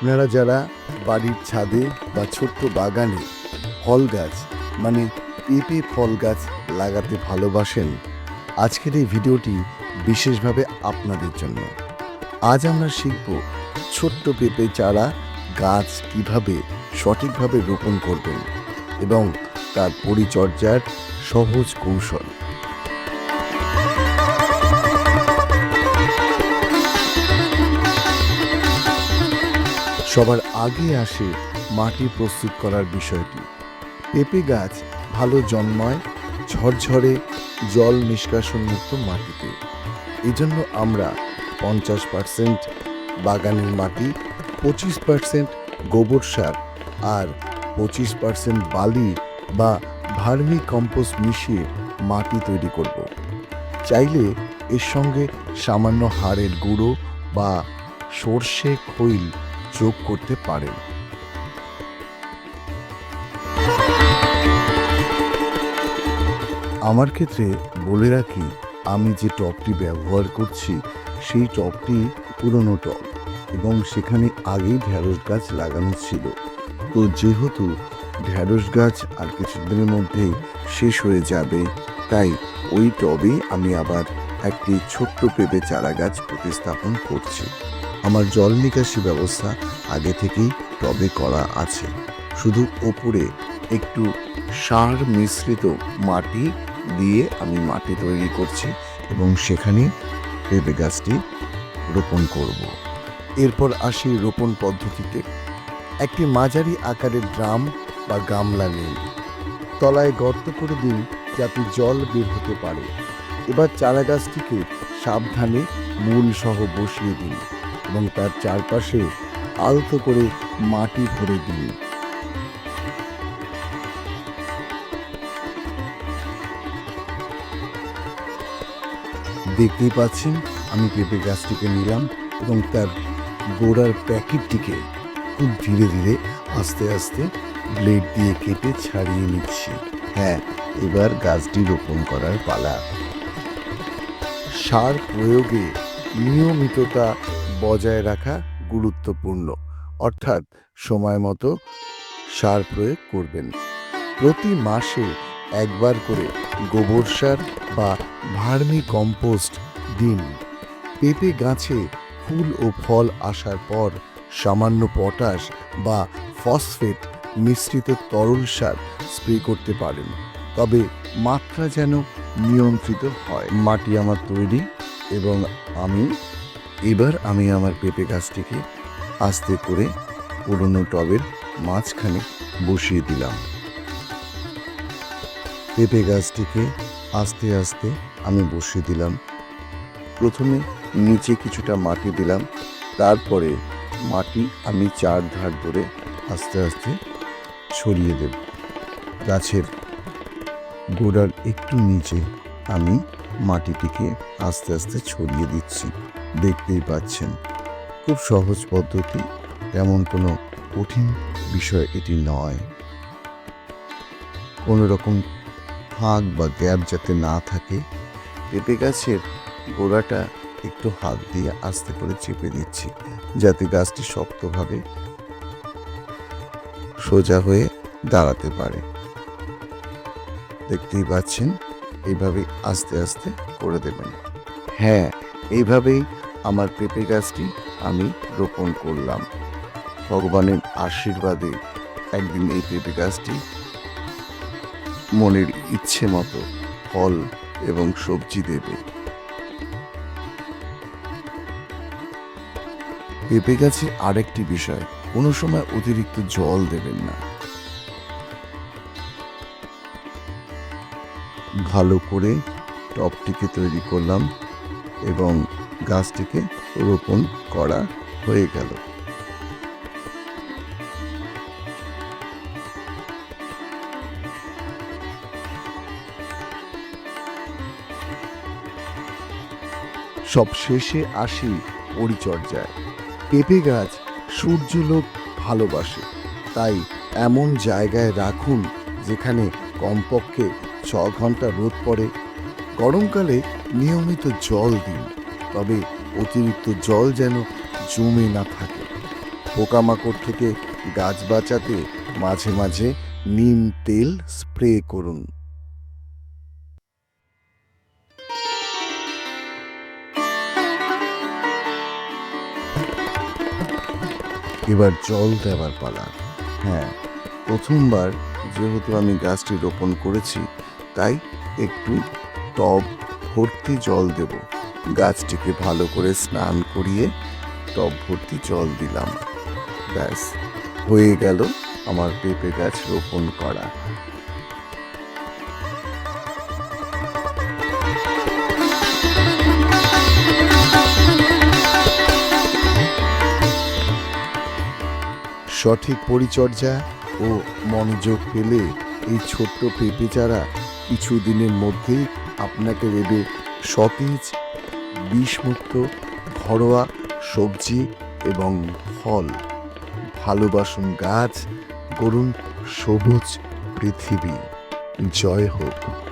আপনারা যারা বাড়ির ছাদে বা ছোট্ট বাগানে ফল গাছ মানে পেঁপে ফল গাছ লাগাতে ভালোবাসেন, আজকের এই ভিডিওটি বিশেষভাবে আপনাদের জন্য। আজ আমরা শিখব ছোট্ট পেঁপে চারা গাছ কীভাবে সঠিকভাবে রোপণ করবেন এবং তার পরিচর্যার সহজ কৌশল। সবার আগে আসে মাটি প্রস্তুত করার বিষয়টি। পেঁপে গাছ ভালো জন্মায় ঝরঝরে জল নিষ্কাশনমুক্ত মাটিতে। এজন্য আমরা পঞ্চাশ পার্সেন্ট বাগানের মাটি, পঁচিশ পার্সেন্ট গোবর সার আর পঁচিশ পার্সেন্ট বালি বা ভার্মি কম্পোস্ট মিশিয়ে মাটি তৈরি করব। চাইলে এর সঙ্গে সামান্য হাড়ের গুঁড়ো বা সর্ষে, খৈল যোগ করতে পারেন। আমার ক্ষেত্রে বলে রাখি, আমি যে টবটি ব্যবহার করছি, সেই টবটি পুরনো টব এবং সেখানে আগেই ঢ্যাঁড়স গাছ লাগানো ছিল। তো যেহেতু ঢ্যাঁড়স গাছ আর কিছুদিনের মধ্যেই শেষ হয়ে যাবে, তাই ওই টবে আমি আবার একটি ছোট্ট পেঁপে চারা গাছ প্রতিস্থাপন করছি। আমার জল নিকাশি ব্যবস্থা আগে থেকেই টবে করা আছে। শুধু ওপরে একটু সার মিশ্রিত মাটি দিয়ে আমি মাটি তৈরি করছি এবং সেখানে পেঁপে গাছটি রোপণ করব। এরপর আসি রোপণ পদ্ধতিতে। একটি মাঝারি আকারের ড্রাম বা গামলা নিন তলায় গর্ত করে দিন যাতে জল বের হতে পারে। এবার চারা গাছটিকে সাবধানে মূল সহ বসিয়ে দিন। এবং তার চারপাশে আলতো করে মাটি ভরে দিন। দেখতেই পাচ্ছেন, আমি পেঁপে গাছটিকে নিলাম এবং তার গোড়ার প্যাকেটটিকে খুব ধীরে ধীরে আস্তে আস্তে ব্লেড দিয়ে কেটে ছাড়িয়ে নিচ্ছি। হ্যাঁ এবার গাছটি রোপণ করার পালা। সার প্রয়োগে নিয়মিততা বজায় রাখা গুরুত্বপূর্ণ। অর্থাৎ সময় মতো সার প্রয়োগ করবেন। প্রতি মাসে একবার করে গোবর সার বা ভার্মি কম্পোস্ট দিন। পেঁপে গাছে ফুল ও ফল আসার পর সামান্য পটাশ বা ফসফেট মিশ্রিত তরল সার স্প্রে করতে পারেন। তবে মাত্রা যেন নিয়ন্ত্রিত হয়। মাটি আমার তৈরি এবং আমি এবার আমি আমার পেঁপে গাছটিকে আস্তে করে পুরনো টবের মাঝখানে বসিয়ে দিলাম। পেঁপে গাছটিকে আস্তে আস্তে আমি বসিয়ে দিলাম। প্রথমে নিচে কিছুটা মাটি দিলাম। তারপরে মাটি আমি চার ধার ধরে আস্তে আস্তে ছড়িয়ে দেব। গাছের গোড়ার একটু নিচে আমি মাটিটিকে আস্তে আস্তে ছড়িয়ে দিচ্ছি। দেখতেই পাচ্ছেন। খুব সহজ পদ্ধতি, তেমন কোনো কঠিন বিষয় এটি নয়। কোনো রকম ফাঁক বা গ্যাপ যাতে না থাকে, পেঁপে গাছের গোড়াটা একটু হাত দিয়ে আস্তে করে চেপে দিচ্ছি যাতে গাছটি শক্তভাবে সোজা হয়ে দাঁড়াতে পারে। দেখতেই পাচ্ছেন, এইভাবে আস্তে আস্তে করে দেবেন। হ্যাঁ এইভাবেই আমার পেঁপে গাছটি আমি রোপণ করলাম। ভগবানের আশীর্বাদে একদিন এই পেঁপে গাছটি মনের ইচ্ছে মতো ফল এবং সবজি দেবে। পেঁপে গাছে আরেকটি বিষয়, কোনো সময় অতিরিক্ত জল দেবেন না। ভালো করে টপটিকে তৈরি করলাম এবং গাছটিকে রোপণ করা হয়ে গেল। সব শেষে আসি পরিচর্যায়। পেঁপে গাছ সূর্যলোক ভালোবাসে, তাই এমন জায়গায় রাখুন যেখানে কমপক্ষে ছ ঘণ্টা রোদ পড়ে। গরমকালে নিয়মিত জল দিন। তবে অতিরিক্ত জল যেন জমে না থাকে। পোকামাকড় থেকে গাছ বাঁচাতে মাঝে মাঝে নিম তেল স্প্রে করুন। এবার জল দেওয়ার পালা। হ্যাঁ প্রথমবার যেহেতু আমি গাছটি রোপণ করেছি, তাই একটু টব ভর্তি জল দেব। গাছটিকে ভালো করে স্নান করিয়ে টব ভর্তি জল দিলাম। ব্যাস, হয়ে গেল আমার পেঁপে গাছ রোপণ করা। সঠিক পরিচর্যা ও মনোযোগ পেলে এই ছোট্ট পেঁপে চারা কিছু দিনের মধ্যেই আপনাকে দেবে সতেজ বিষমুক্ত ঘরোয়া সবজি এবং ফল। ভালোবাসুন গাছ করুন সবুজ পৃথিবী। জয় হোক।